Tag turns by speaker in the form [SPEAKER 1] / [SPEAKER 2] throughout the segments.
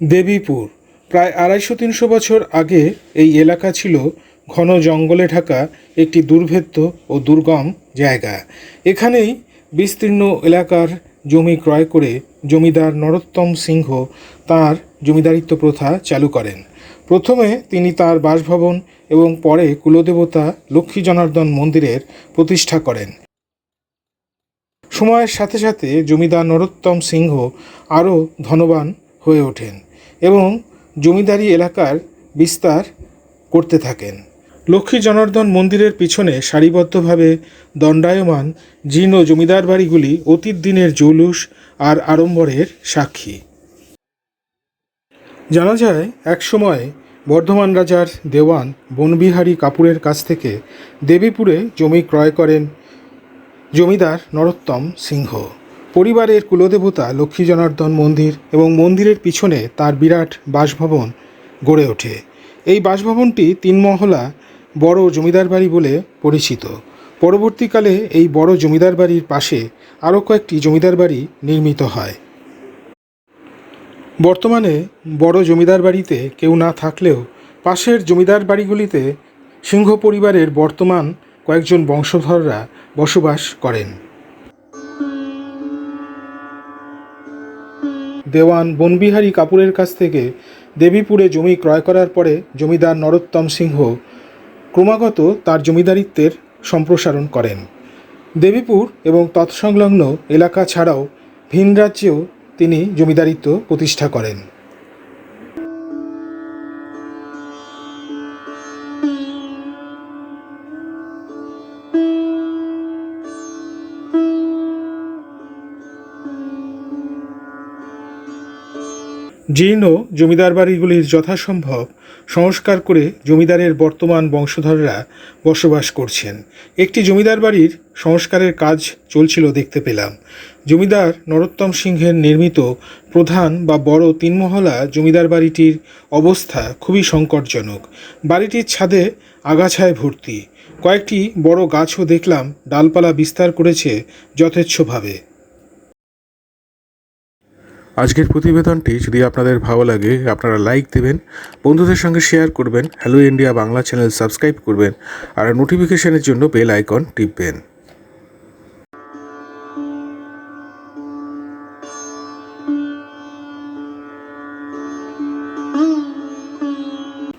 [SPEAKER 1] দেবীপুর। প্রায় আড়াইশো তিনশো বছর আগে এই এলাকা ছিল ঘন জঙ্গলে ঢাকা, একটি দুর্ভেদ্য ও দুর্গম জায়গা। এখানেই বিস্তীর্ণ এলাকার জমি ক্রয় করে জমিদার নরোত্তম সিংহ তার জমিদারিত্ব প্রথা চালু করেন। প্রথমে তিনি তার বাসভবন এবং পরে কুলদেবতা লক্ষ্মী জনার্দন মন্দিরের প্রতিষ্ঠা করেন। সময়ের সাথে সাথে জমিদার নরোত্তম সিংহ আরও ধনবান হয়ে ওঠেন। এবং জমিদারি এলাকার বিস্তার করতে থাকেন। লক্ষ্মী জনার্দন মন্দিরের পিছনে সারিবদ্ধভাবে দণ্ডায়মান জীর্ণ জমিদার বাড়িগুলি অতীত দিনের জৌলুস আর আড়ম্বরের সাক্ষী। জানা যায় একসময় বর্ধমান রাজার দেওয়ান বনবিহারী কাপুরের কাছ থেকে দেবীপুরে জমি ক্রয় করেন জমিদার নরোত্তম সিংহ। পরিবারের কুলদেবতা লক্ষ্মী জনার্দন মন্দির এবং মন্দিরের পিছনে তার বিরাট বাসভবন গড়ে ওঠে। এই বাসভবনটি তিন মহলা বড় জমিদার বাড়ি বলে পরিচিত। পরবর্তীকালে এই বড় জমিদার বাড়ির পাশে আরও কয়েকটি জমিদার বাড়ি নির্মিত হয়। বর্তমানে বড় জমিদার বাড়িতে কেউ না থাকলেও পাশের জমিদার বাড়িগুলিতে সিংহ পরিবারের বর্তমান কয়েকজন বংশধররা বসবাস করেন। দেওয়ান বনবিহারী কাপুরের কাছ থেকে দেবীপুরে জমি ক্রয় করার পরে জমিদার নরোত্তম সিংহ ক্রমাগত তার জমিদারিত্বের সম্প্রসারণ করেন। দেবীপুর এবং তৎসংলগ্ন এলাকা ছাড়াও ভিন রাজ্যেও তিনি জমিদারিত্ব প্রতিষ্ঠা করেন। জীর্ণ জমিদার বাড়িগুলির যথাসম্ভব সংস্কার করে জমিদারের বর্তমান বংশধররা বসবাস করছেন। একটি জমিদার বাড়ির সংস্কারের কাজ চলছিল দেখতে পেলাম। জমিদার নরোত্তম সিংহের নির্মিত প্রধান বা বড় তিনমহলা জমিদার বাড়িটির অবস্থা খুবই সংকটজনক। বাড়িটির ছাদে আগাছায় ভর্তি। কয়েকটি বড় গাছও দেখলাম ডালপালা বিস্তার করেছে যথেচ্ছভাবে।
[SPEAKER 2] আজকের প্রতিবেদনটি যদি আপনাদের ভালো লাগে, আপনারা লাইক দেবেন, বন্ধুদের সঙ্গে শেয়ার করবেন hello India Bangla channel subscribe করবেন, আর নোটিফিকেশনের জন্য বেল আইকন টিপবেন।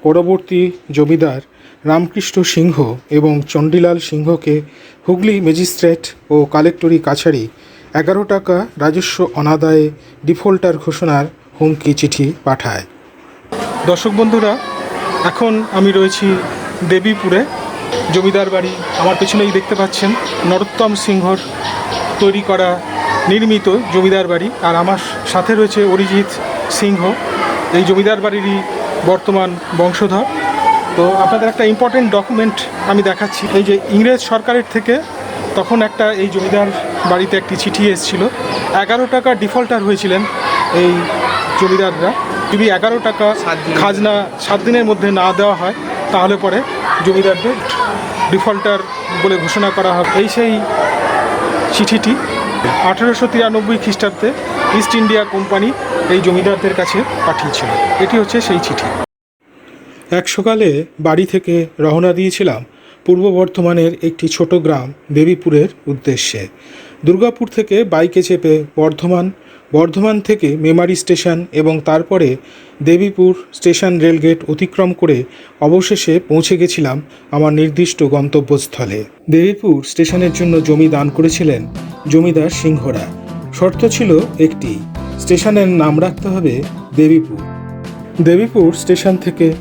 [SPEAKER 1] পরবর্তী জমিদার রামকৃষ্ণ সিংহ এবং চণ্ডীলাল সিংহকে হুগলি ম্যাজিস্ট্রেট ও কালেক্টরি কাছারি এগারো টাকা রাজস্ব অনাদায়ে ডিফল্টার ঘোষণার হুমকি চিঠি পাঠায়। দর্শক বন্ধুরা, এখন আমি রয়েছি দেবীপুরে। জমিদার বাড়ি আমার পেছনেই দেখতে পাচ্ছেন নরোত্তম সিংহর তৈরি করা নির্মিত জমিদার বাড়ি। আর আমার সাথে রয়েছে অরিজিৎ সিংহ, এই জমিদার বাড়িরই বর্তমান বংশধর। তো আপনাদের একটা ইম্পর্টেন্ট ডকুমেন্ট আমি দেখাচ্ছি। এই যে ইংরেজ সরকারের থেকে তখন একটা এই জমিদার বাড়িতে একটি চিঠি এসেছিল। এগারো টাকা ডিফল্টার হয়েছিলেন এই জমিদাররা। যদি এগারো টাকা খাজনা সাত দিনের মধ্যে না দেওয়া হয় তাহলে পরে জমিদারদের ডিফল্টার বলে ঘোষণা করা হবে। এই সেই চিঠিটি আঠেরোশো তিরানব্বই খ্রিস্টাব্দে ইস্ট ইন্ডিয়া কোম্পানি এই জমিদারদের কাছে পাঠিয়েছিল। এটি হচ্ছে সেই চিঠি। এক সকালে বাড়ি থেকে রওনা দিয়েছিলাম পূর্ব বর্ধমানের একটি ছোট গ্রাম দেবীপুরের উদ্দেশ্যে। দুর্গাপুর থেকে বাইকে চেপে বর্ধমান বর্ধমান থেকে মেমারি স্টেশন এবং তারপরে দেবীপুর স্টেশন রেলগেট অতিক্রম করে অবশেষে পৌঁছে গেছিলাম আমার নির্দিষ্ট গন্তব্যস্থলে। দেবীপুর স্টেশনের জন্য জমি দান করেছিলেন জমিদার সিংহরা। শর্ত ছিল একটি, স্টেশনের নাম রাখতে হবে দেবীপুর। দেবীপুর স্টেশন থেকে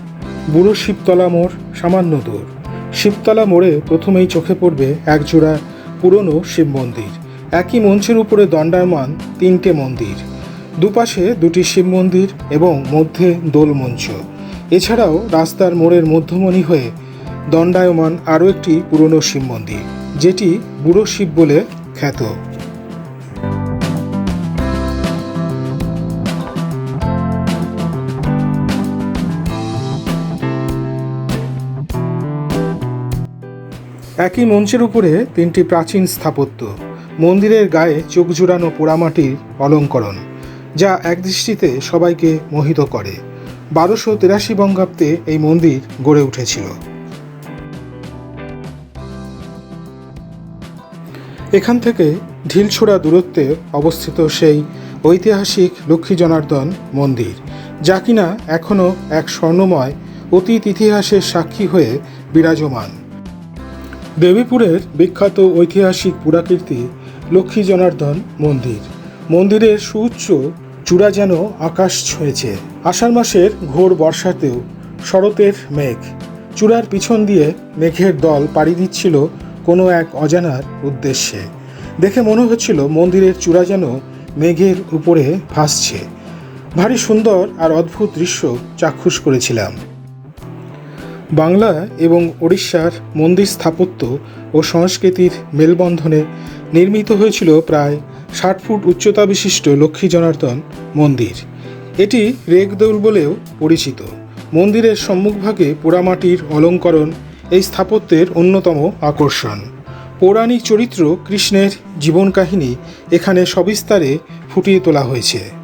[SPEAKER 1] বুড়ো শিবতলা মোড়, সামান্য দূর। শিবতলা মোড়ে প্রথমেই চোখে পড়বে একজোড়া পুরনো শিব মন্দির। একই মঞ্চের উপরে দণ্ডায়মান তিনটে মন্দির। দুপাশে দুটি শিব মন্দির এবং মধ্যে দোল মঞ্চ। এছাড়াও রাস্তার মোড়ের মধ্যমণি হয়ে দণ্ডায়মান আরও একটি পুরনো শিব মন্দির, যেটি বুড়ো শিব বলে খ্যাত। একই মঞ্চের উপরে তিনটি প্রাচীন স্থাপত্য। মন্দিরের গায়ে চোখ জুড়ানো পোড়ামাটির অলঙ্করণ, যা একদৃষ্টিতে সবাইকে মোহিত করে। বারোশো তেরাশি বঙ্গাব্দে এই মন্দির গড়ে উঠেছিল। এখান থেকে ঢিলছোড়া দূরত্বে অবস্থিত সেই ঐতিহাসিক লক্ষ্মী জনার্দন মন্দির, যা কিনা এখনও এক স্বর্ণময় অতীত ইতিহাসের সাক্ষী হয়ে বিরাজমান। দেবীপুরের বিখ্যাত ঐতিহাসিক পুরাকীর্তি লক্ষ্মী জনার্দন মন্দির। মন্দিরের সুউচ্চ চূড়া যেন আকাশ ছুঁয়েছে। আষাঢ় মাসের ঘোর বর্ষাতেও শরতের মেঘ। চূড়ার পিছন দিয়ে মেঘের দল পাড়ি দিচ্ছিল কোনো এক অজানার উদ্দেশ্যে। দেখে মনে হচ্ছিল মন্দিরের চূড়া যেন মেঘের উপরে ভাসছে। ভারী সুন্দর আর অদ্ভুত দৃশ্য চাক্ষুষ করেছিলাম। বাংলা এবং ওড়িশার মন্দির স্থাপত্য ও সংস্কৃতির মেলবন্ধনে নির্মিত হয়েছিল প্রায় ষাট ফুট উচ্চতা বিশিষ্ট লক্ষ্মী জনার্দন মন্দির। এটি রেগদৌল বলেও পরিচিত। মন্দিরের সম্মুখভাগে পোড়ামাটির অলঙ্করণ এই স্থাপত্যের অন্যতম আকর্ষণ। পৌরাণিক চরিত্র কৃষ্ণের জীবন কাহিনী এখানে সবিস্তারে ফুটিয়ে তোলা হয়েছে।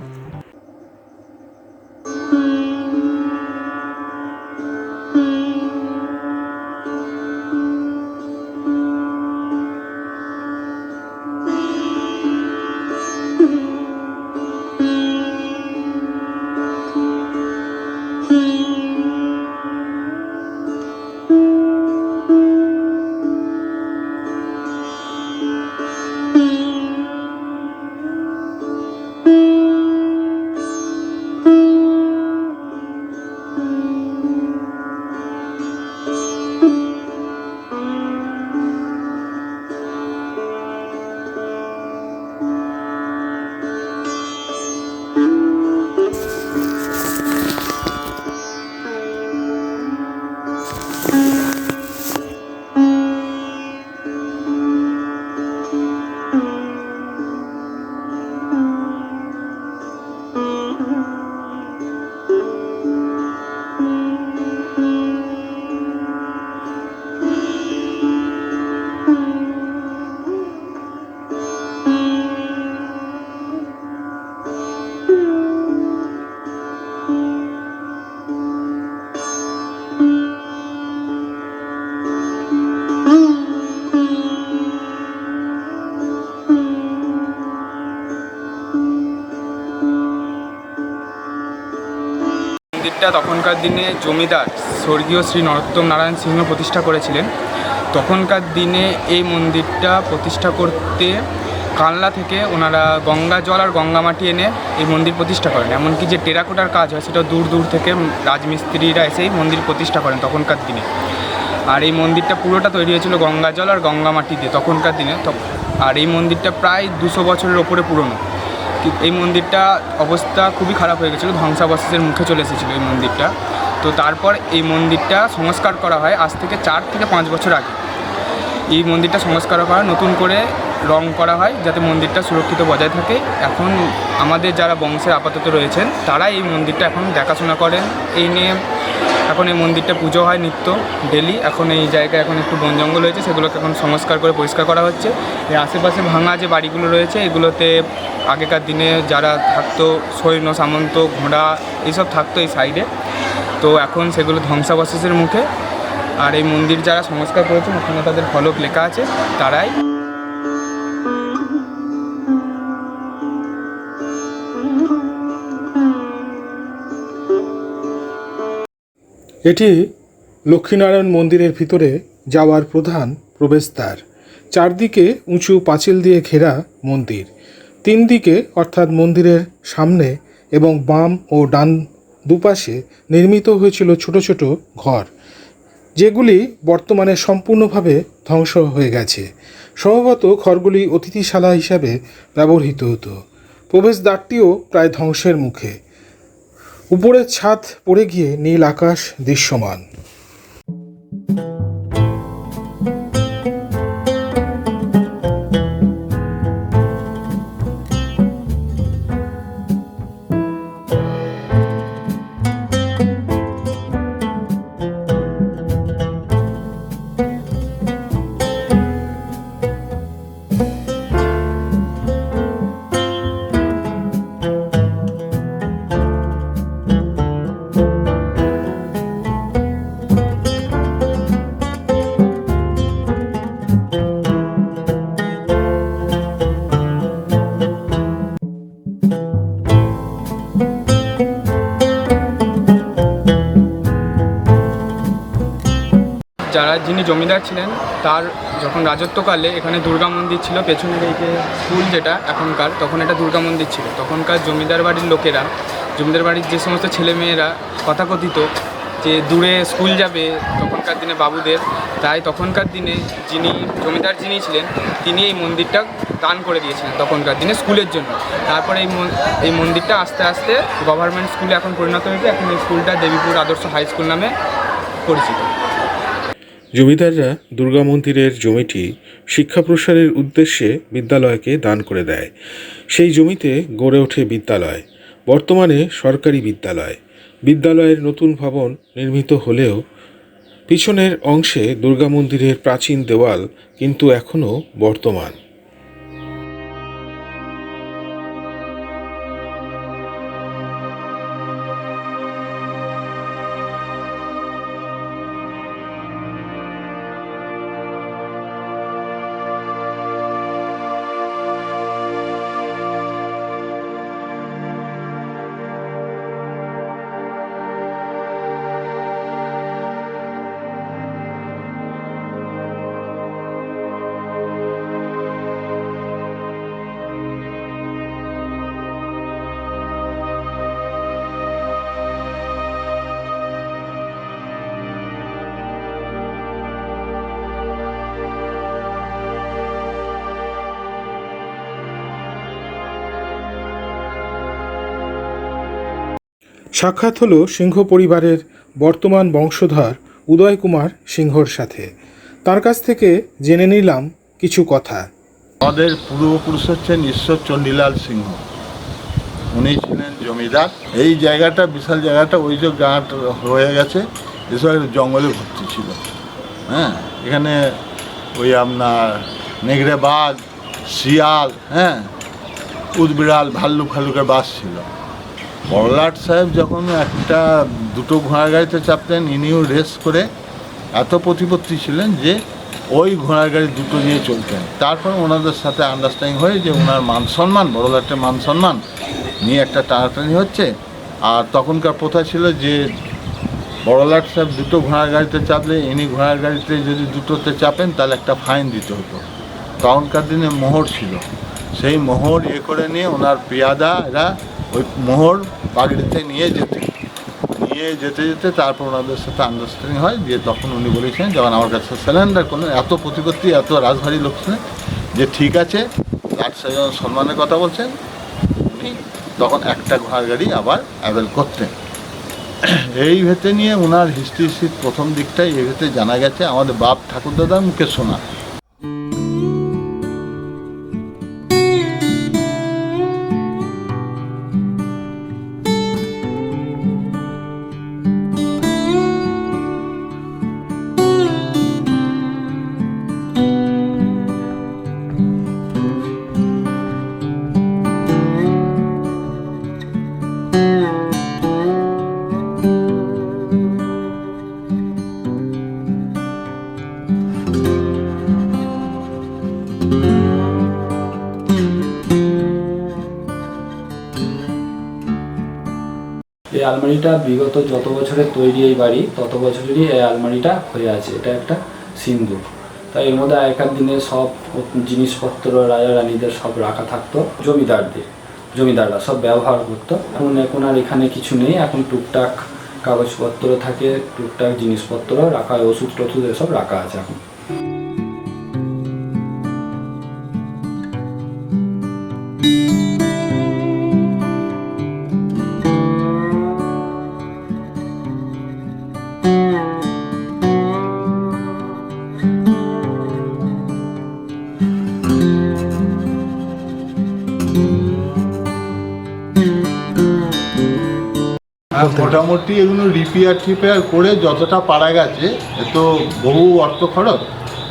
[SPEAKER 3] মন্দিরটা তখনকার দিনে জমিদার স্বর্গীয় শ্রী নরোত্তম নারায়ণ সিংহ প্রতিষ্ঠা করেছিলেন। তখনকার দিনে এই মন্দিরটা প্রতিষ্ঠা করতে কানলা থেকে ওনারা গঙ্গা জল আর গঙ্গা মাটি এনে এই মন্দির প্রতিষ্ঠা করেন। এমনকি যে টেরাকোটার কাজ হয় সেটা দূর দূর থেকে রাজমিস্ত্রিরা এসেই মন্দির প্রতিষ্ঠা করেন তখনকার দিনে। আর এই মন্দিরটা পুরোটা তৈরি হয়েছিল গঙ্গা জল আর গঙ্গা মাটি দিয়ে তখনকার দিনে। আর এই মন্দিরটা প্রায় দুশো বছরের ওপরে পুরনো। এই মন্দিরটা অবস্থা খুবই খারাপ হয়ে গেছিল, ধ্বংসাবশেষের মুখে চলে এসেছিল এই মন্দিরটা। তো তারপর এই মন্দিরটা সংস্কার করা হয় আজ থেকে চার থেকে পাঁচ বছর আগে। এই মন্দিরটা সংস্কার করা, নতুন করে রং করা হয় যাতে মন্দিরটা সুরক্ষিত বজায় থাকে। এখন আমাদের যারা বংশের আপাতত রয়েছেন, তারা এই মন্দিরটা এখন দেখাশোনা করেন। এই নিয়ে এখন এই মন্দিরটা পুজো হয় নিত্য, ডেলি। এখন এই জায়গায় এখন একটু বন জঙ্গল হয়েছে, সেগুলোকে এখন সংস্কার করে পরিষ্কার করা হচ্ছে। এই আশেপাশে ভাঙা যে বাড়িগুলো রয়েছে, এগুলোতে আগেকার দিনে যারা থাকতো, সৈন্য, সামন্ত, ঘোড়া এইসব থাকতো এই সাইডে তো এখন সেগুলো ধ্বংসাবশেষের মুখে। আর এই মন্দির যারা সংস্কার করেছেন, ওখানে তাদের ফলক লেখা আছে, তারাই
[SPEAKER 1] এটি লক্ষ্মীনারায়ণ মন্দিরের ভিতরে যাওয়ার প্রধান প্রবেশদ্বার। চারদিকে উঁচু পাঁচিল দিয়ে ঘেরা মন্দির। তিন দিকে অর্থাৎ মন্দিরের সামনে এবং বাম ও ডান দুপাশে নির্মিত হয়েছিল ছোট ছোট ঘর, যেগুলি বর্তমানে সম্পূর্ণভাবে ধ্বংস হয়ে গেছে। সম্ভবত ঘরগুলি অতিথিশালা হিসাবে ব্যবহৃত হতো। প্রবেশদ্বারটিও প্রায় ধ্বংসের মুখে। উপরের ছাদ পড়ে গিয়ে নীল আকাশ দৃশ্যমান।
[SPEAKER 3] যিনি জমিদার ছিলেন, তার যখন রাজত্বকালে এখানে দুর্গা মন্দির ছিল, পেছনের যে স্কুল যেটা এখনকার, তখন এটা দুর্গা মন্দির ছিল। তখনকার জমিদার বাড়ির লোকেরা, জমিদার বাড়ির যে সমস্ত ছেলেমেয়েরা কথাকথিত যে দূরে স্কুল যাবে তখনকার দিনে বাবুদের, তাই তখনকার দিনে যিনি জমিদার যিনি ছিলেন, তিনি এই মন্দিরটা দান করে দিয়েছিলেন তখনকার দিনে স্কুলের জন্য। তারপরে এই এই মন্দিরটা আস্তে আস্তে গভর্নমেন্ট স্কুলে এখন পরিণত হয়েছে। এখন এই স্কুলটা দেবীপুর আদর্শ হাই স্কুল নামে পরিচিত।
[SPEAKER 2] জমিদাররা দুর্গা মন্দিরের জমিটি শিক্ষা প্রসারের উদ্দেশ্যে বিদ্যালয়কে দান করে দেয়। সেই জমিতে গড়ে ওঠে বিদ্যালয়। বর্তমানে সরকারি বিদ্যালয়। বিদ্যালয়ের নতুন ভবন নির্মিত হলেও পিছনের অংশে দুর্গা মন্দিরের প্রাচীন দেওয়াল কিন্তু এখনও বর্তমান।
[SPEAKER 1] সাক্ষাৎ হলো সিংহ পরিবারের বর্তমান বংশধর উদয় কুমার সিংহর সাথে। তার কাছ থেকে জেনে নিলাম কিছু কথা।
[SPEAKER 4] আমাদের পূর্বপুরুষ হচ্ছেন ঈশ্বর চণ্ডীলাল সিংহ। উনি ছিলেন জমিদার। এই জায়গাটা, বিশাল জায়গাটা ওই যে গাঁট হয়ে গেছে। এসব জঙ্গলে ভর্তি ছিল। হ্যাঁ এখানে ওই আপনার নেগড়ে বাঘ শিয়াল হ্যাঁ উদবিড়াল ভাল্লুক ফাল্লুকের বাস ছিল। বড়লাট সাহেব যখন একটা দুটো ঘোড়ার গাড়িতে চাপতেন, ইনিও রেস করে এত প্রতিপত্তি ছিলেন যে ওই ঘোড়ার গাড়ি দুটো নিয়ে চলতেন। তারপর ওনাদের সাথে আন্ডারস্ট্যান্ডিং হয়ে যে ওনার মান সম্মান, বড়লাটের মান সম্মান নিয়ে একটা টানাটানি হচ্ছে। আর তখনকার প্রথা ছিল যে বড়লাট সাহেব দুটো ঘোড়ার গাড়িতে চাপলে, ইনি ঘোড়ার গাড়িতে যদি দুটোতে চাপেন, তাহলে একটা ফাইন দিতে হতো। তখনকার দিনে মোহর ছিল। সেই মোহর ইয়ে করে নিয়ে ওনার পেয়াদা এরা ওই মোহর পাগড়িতে নিয়ে যেতে। নিয়ে যেতে যেতে তারপর ওনাদের সাথে আন্ডারস্ট্যান্ডিং হয় যে তখন উনি বলেছেন, যখন আমার কাছে সিলিন্ডার করলেন, এত প্রতিপত্তি, এত রাজভারী লোক ছিলেন, যে ঠিক আছে তার যখন সম্মানের কথা বলছেন, উনি তখন একটা ঘোড়ার গাড়ি আবার অ্যাভেল করতেন। এই ভেতে নিয়ে ওনার হিস্ট্রি প্রথম দিকটাই, এই ভেতে জানা গেছে, আমাদের বাপ ঠাকুরদাদার মুখে শোনা
[SPEAKER 5] আলমারিটা বিগত যত বছরে তৈরি এই বাড়ি তত বছরেরই এই আলমারিটা হয়ে আছে। এটা একটা সিন্ধু তাই এর মধ্যে আগেকার দিনে সব জিনিসপত্র রাজা রানীদের সব রাখা থাকতো জমিদারদের জমিদাররা সব ব্যবহার করতো। এখন এখন আর এখানে কিছু নেই। এখন টুকটাক কাগজপত্র থাকে টুকটাক জিনিসপত্র রাখা হয়, ওষুধ টষুধ এসব রাখা আছে এখন।
[SPEAKER 4] মোটামুটি এগুলো রিপেয়ার টিপেয়ার করে যতটা পারা গেছে তো বহু অর্থ খরচ,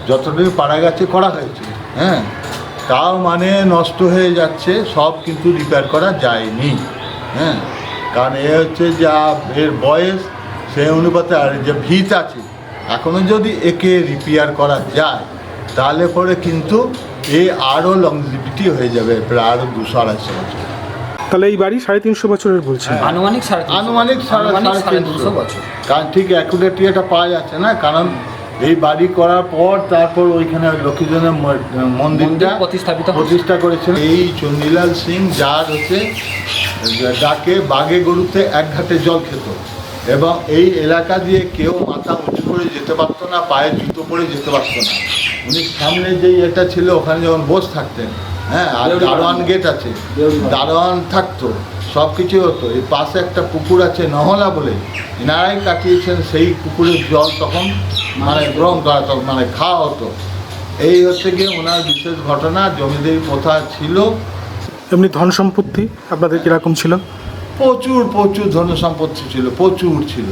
[SPEAKER 4] যতটুকু পারা গেছে করা হয়েছে হ্যাঁ? তাও মানে নষ্ট হয়ে যাচ্ছে, সব কিন্তু রিপেয়ার করা যায়নি হ্যাঁ? কারণ এ হচ্ছে যা এর বয়স সেই অনুপাতে আর যে ভিত আছে এখনও যদি একে রিপেয়ার করা যায়, তাহলে পরে কিন্তু এ আরও লংজিভিটি হয়ে যাবে, প্রায় আরও দুশো আড়াইশো বছর।
[SPEAKER 1] তাহলে এই বাড়ি সাড়ে তিনশো বছরের বলছে
[SPEAKER 5] আনুমানিক সাড়ে তিনশো।
[SPEAKER 4] আনুমানিক সাড়ে সাড়ে
[SPEAKER 5] সাড়ে
[SPEAKER 4] তিনশো।
[SPEAKER 5] তিনশো বছর।
[SPEAKER 4] কারণ ঠিক অ্যাকুরেট ইয়েটা পাওয়া যাচ্ছে না কারণ এই বাড়ি করার পর তারপর ওইখানে লক্ষ্মীজনের মন্দিরটা
[SPEAKER 5] মন্দির প্রতিস্থাপিত
[SPEAKER 4] প্রতিষ্ঠা করেছিলেন এই চণ্ডীলাল সিং যার হচ্ছে ডাকে বাগে গরুতে এক ঘাটে জল খেত। এবং এই এলাকা দিয়ে কেউ মাথা উঁচু করে যেতে পারতো না পায়ে জুতো পরে যেতে পারতো না। উনি সামনে যেই এটা ছিল ওখানে যখন বসে থাকতেন হ্যাঁ আর দারোয়ান গেট আছে। দারোয়ান থাকতো সব কিছু হতো। এই পাশে একটা পুকুর আছে নহলা বলে। এনারাই কাটিয়েছেন সেই পুকুরের জল তখন মানে গ্রহণ করা হতো মানে খাওয়া হতো। এই হচ্ছে গিয়ে ওনার বিশেষ ঘটনা জমিদারি প্রথা ছিল।
[SPEAKER 1] এমনি ধন সম্পত্তি আপনাদের কীরকম ছিল?
[SPEAKER 4] প্রচুর প্রচুর ধন সম্পত্তি ছিল প্রচুর ছিল।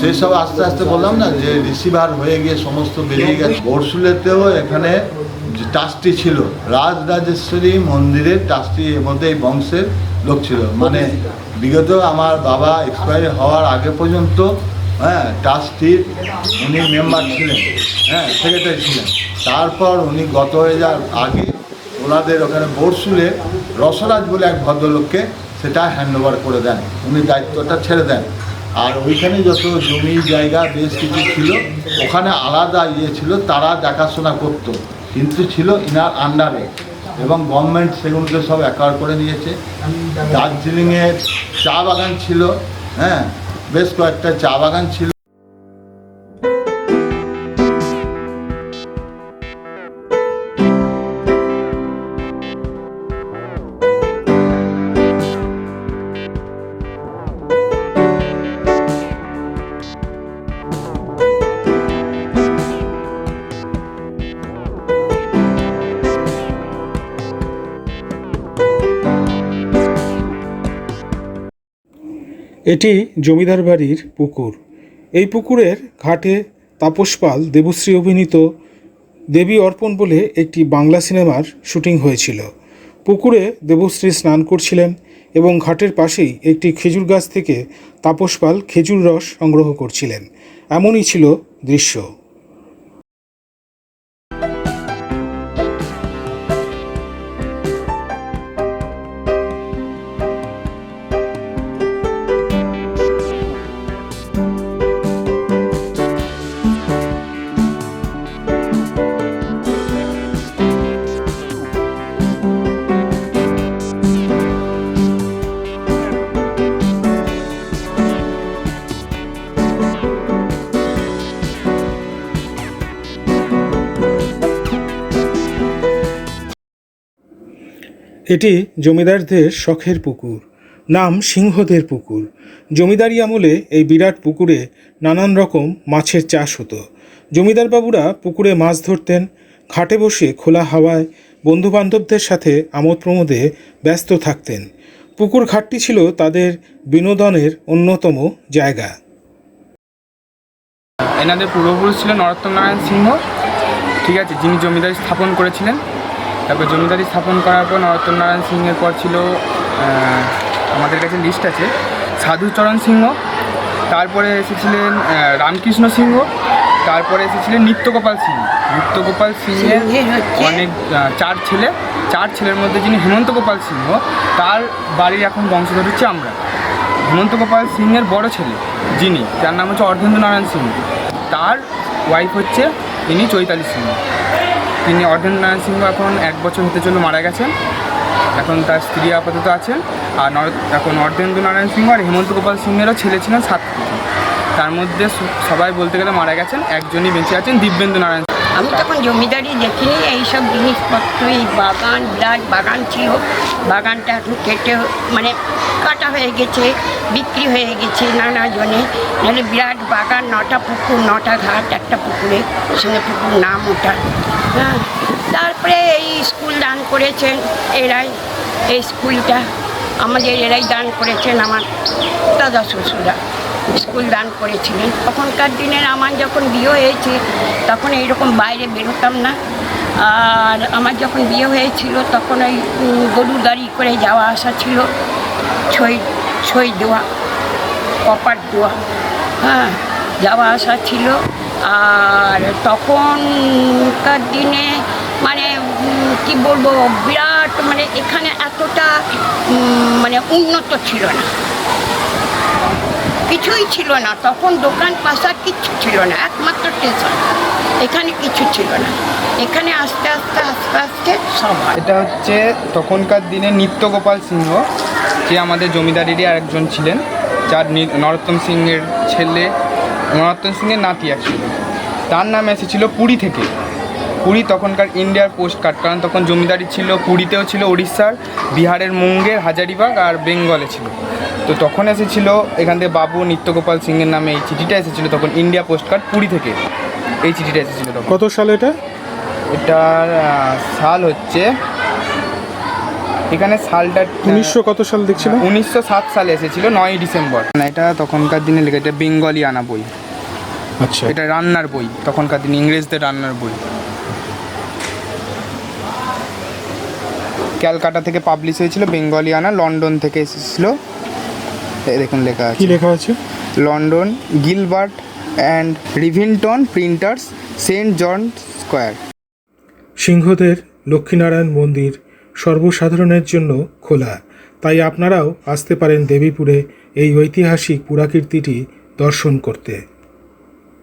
[SPEAKER 4] সেই সব আস্তে আস্তে বললাম না যে রিসিভার হয়ে গিয়ে সমস্ত বেরিয়ে গেছে। বরসুলেতেও এখানে ট্রাস্টি ছিল রাজ রাজেশ্বরী মন্দিরের ট্রাস্টি এর মধ্যে এই বংশের লোক ছিল। মানে বিগত আমার বাবা এক্সপায়ারি হওয়ার আগে পর্যন্ত হ্যাঁ ট্রাস্টির উনি মেম্বার ছিলেন হ্যাঁ সেক্রেটারি ছিলেন। তারপর উনি গত হয়ে যাওয়ার আগে ওনাদের ওখানে বরসুলে রসরাজ বলে এক ভদ্রলোককে সেটা হ্যান্ড ওভার করে দেন। উনি দায়িত্বটা ছেড়ে দেন। আর ওইখানে যত জমি জায়গা, বেশ কিছু ছিল, ওখানে আলাদা ইয়ে ছিল, তারা দেখাশোনা করতো। কিন্তু ছিল ইনার আন্ডারে এবং গভর্নমেন্ট সেগুলোকে সব অ্যাকোয়ার করে নিয়েছে দার্জিলিংয়ের চা বাগান ছিল হ্যাঁ বেশ কয়েকটা চা বাগান ছিল।
[SPEAKER 1] এটি জমিদার বাড়ির পুকুর। এই পুকুরের ঘাটে তাপস পাল দেবশ্রী অভিনীত দেবী অর্পণ বলে একটি বাংলা সিনেমার শুটিং হয়েছিল। পুকুরে দেবশ্রী স্নান করছিলেন এবং ঘাটের পাশেই একটি খেজুর গাছ থেকে তাপস পাল খেজুর রস সংগ্রহ করছিলেন। এমনই ছিল দৃশ্য। এটি জমিদারদের শখের পুকুর, নাম সিংহদের পুকুর। জমিদারি আমলে এই বিরাট পুকুরে নানান রকম মাছের চাষ হতো। জমিদার বাবুরা পুকুরে মাছ ধরতেন, ঘাটে বসে খোলা হাওয়ায় বন্ধুবান্ধবদের সাথে আমোদ প্রমোদে ব্যস্ত থাকতেন। পুকুর ঘাটটি ছিল তাদের বিনোদনের অন্যতম জায়গা।
[SPEAKER 3] এনাদের পূর্বপুরুষ ছিলেন নরোত্তম নারায়ণ সিংহ। ঠিক আছে, যিনি জমিদারি স্থাপন করেছিলেন। তারপর জমিদারি স্থাপন করার পর নরোত্তম নারায়ণ সিংহের পর ছিল আমাদের কাছে লিস্ট আছে সাধুচরণ সিংহ তারপরে এসেছিলেন রামকৃষ্ণ সিংহ তারপরে এসেছিলেন নিত্যগোপাল সিংহ। নিত্যগোপাল সিংহের
[SPEAKER 6] সিংহের
[SPEAKER 3] অনেক চার ছেলে চার ছেলের মধ্যে যিনি হেমন্ত গোপাল সিংহ তার বাড়ির এখন বংশধর হচ্ছে আমরা। হেমন্ত গোপাল সিংহের বড় ছেলে যিনি যার নাম হচ্ছে অর্ধেন্দ্র নারায়ণ সিংহ। তার ওয়াইফ হচ্ছে ইনি চৈতালি সিংহ। তিনি অর্ধেন্দ্র নারায়ণ সিংহ এখন এক বছর হতে চলে মারা গেছেন। এখন তার স্ত্রী আপাতত আছেন। আর এখন অর্ধেন্দ্র নারায়ণ সিংহ আর হেমন্ত গোপাল সিংহেরও ছেলে ছিলেন সাত তার মধ্যে সবাই বলতে গেলে মারা গেছেন, একজনই বেঁচে আছেন দিব্যেন্দু নারায়ণ
[SPEAKER 6] আমি তখন জমিদারি দেখিনি, এইসব জিনিসপত্র এই বাগান, বিরাট বাগান ছিল। বাগানটা এখন কেটে মানে কাটা হয়ে গেছে, বিক্রি হয়ে গেছে নানা জনে। নাহলে বিরাট বাগান, নটা পুকুর, নটা ঘাট, একটা পুকুরে সঙ্গে পুকুর নাম ওটা হ্যাঁ তারপরে এই স্কুল দান করেছেন, এরাই এই স্কুলটা, আমাদের এরাই দান করেছেন আমার দাদা শ্বশুরা স্কুল দান করেছিলেন। তখনকার দিনের আমার যখন বিয়ে হয়েছে, তখন এইরকম বাইরে বেরোতাম না। আর আমার যখন বিয়ে হয়েছিল, তখন ওই গরুর গাড়ি করে যাওয়া আসা ছিল, ছই ছই দেওয়া কপার দেওয়া হ্যাঁ যাওয়া আসা ছিল। আর তখনকার দিনে মানে কি বলব, বিরাট মানে এখানে এতটা মানে উন্নত ছিল না। কিছুই ছিল না। তখন দোকান পাশার কিচ্ছু ছিল না, একমাত্র স্টেশন। এখানে কিছু ছিল না। এখানে আস্তে আস্তে আস্তে আস্তে সব
[SPEAKER 3] এটা হচ্ছে তখনকার দিনে নিত্যগোপাল সিংহ, যে আমাদের জমিদারেরই আরেকজন ছিলেন, যার নরোত্তম সিংয়ের ছেলে নরোত্তম সিংয়ের নাতি অ্যাকচুয়ালি তার নাম এসেছিল পুরী থেকে। পুরী তখনকার ইন্ডিয়ার পোস্ট কার্ড কারণ তখন জমিদারি ছিল পুরীতেও ছিল উড়িষ্যার বিহারের মুঙ্গের হাজারিবাগ আর বেঙ্গলে ছিল। তো তখন এসেছিল এখান থেকে বাবু নিত্যগোপাল সিংয়ের নামে এই চিঠিটা এসেছিল তখন ইন্ডিয়া পোস্ট কার্ড পুরী থেকে। এই চিঠিটা এসেছিল তখন।
[SPEAKER 1] কত সাল এটা?
[SPEAKER 3] এটার সাল হচ্ছে এখানে সালটা
[SPEAKER 1] উনিশশো কত সাল দেখছিল
[SPEAKER 3] উনিশশো সাত সালে এসেছিল নয় ডিসেম্বর। না এটা তখনকার দিনে লেখা এটা বেঙ্গলি আনা বই।
[SPEAKER 1] আচ্ছা।
[SPEAKER 3] এটা রান্নার বই তখনকার দিন ইংরেজদের রান্নার বই। ক্যালকাটা থেকে পাবলিশ হয়েছিল বেঙ্গলি আনা লন্ডন থেকে এসেছিল। এই দেখুন লেখা আছে।
[SPEAKER 1] কি লেখা আছে?
[SPEAKER 3] London Gilbert and Rivington printers saint John square.
[SPEAKER 1] সিংহদের Lakshminarayan মন্দির সর্বসাধারণের জন্য খোলা। তাই আপনারাও আসতে পারেন দেবীপুরে এই ঐতিহাসিক পুরাকীর্তিটি দর্শন করতে।